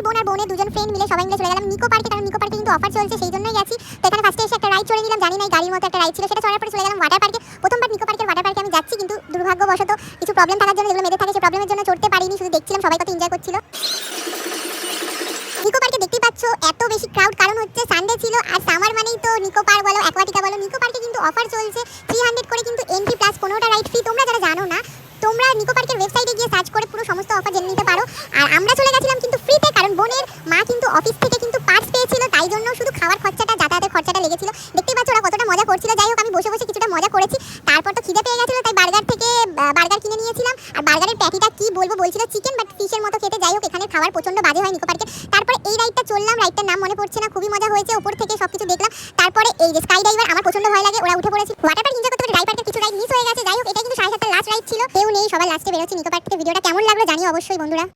আমি বোন আর বোনের দুজন ফ্রেন্ড মিলে সবাই মিলে চলে গেলাম নিকো পার্কে কারণ নিকো পার্কে কিন্তু অফার চলছে, সেই জন্যই গেছি তো এখানে ফার্স্টে এসে একটা রাইড চড়ে নিলাম, জানি না গাড়ির মতো একটা রাইড ছিল, সেটা চড়ার পরে চলে গেলাম ওয়াটার পার্কে প্রথমবার নিকো পার্কের ওয়াটার পার্কে আমি যাচ্ছি, কিন্তু দুর্ভাগ্যবশত কিছু প্রবলেম থাকার জন্য, যেগুলো মেয়েদের থাকে সেই প্রবলেমের জন্য চড়তে পারিনি। শুধু দেখছিলাম সবাই কত এনজয় করছিল। নিকো পার্কে দেখতেই পাচ্ছ, এত বেশি ক্রাউড কারণ হচ্ছে সানডে ছিল, আর সামার মানেই তো নিকো পার্ক বলো অ্যাকোয়াটিকা বলো নিকো পার্কে কিন্তু অফার চলছে। থ্রি হান্ড্রেড করে কিন্তু এন্ট্রি প্লাস পনেরোটা রাইড ফ্রি তোমরা যারা জানো না, তোমরা নিকো পার্কের ওয়েবসাইটে গিয়ে সার্চ করে পুরো সমস্ত অফার জেনে নিতে পারো আর আমরা চলে গেছিলাম কিন্তু ফ্রিতে বোনের মা কিন্তু অফিস থেকে কিন্তু পার্স পেয়েছিল, তাই জন্য শুধু খাওয়ার খরচাটা, যাতায়াতের খরচাটা লেগেছিল। দেখতেই পাচ্ছ ওরা কতটা মজা করছিল। যাই হোক, আমি বসে বসে কিছুটা মজা করেছি। তারপর তো খিদে পেয়ে গেছিল, তাই বার্গার থেকে বার্গার কিনে নিয়েছিলাম। আর বার্গারের প্যাটিটা কি বলব বলছিল চিকেন বাট ফিশের মতো খেতে। যাই হোক, এখানে খাবার প্রচণ্ড বাজে হয় নিকো পার্কে তারপরে এই রাইডটা চললাম। রাইডটার নাম মনে পড়ছে না, খুবই মজা হয়েছে। উপর থেকে সবকিছু দেখলাম। তারপরে এই যে স্কাই ডাইভার আমার প্রচণ্ড ভয় লাগে। ওরা উঠে পড়েছি। ওয়াটার পার্ক এনজয় করতে পারে রাইড কিছু রাইড মিস হয়ে গেছে। যাই হোক এটা কিন্তু সাড়ে সাতটা লাস্ট রাইড ছিল। কেউ নেই, সবার লাস্টে বেরোচ্ছে নিকো পার্ক থেকে ভিডিওটা কেমন লাগল জানি অবশ্যই, বন্ধুরা।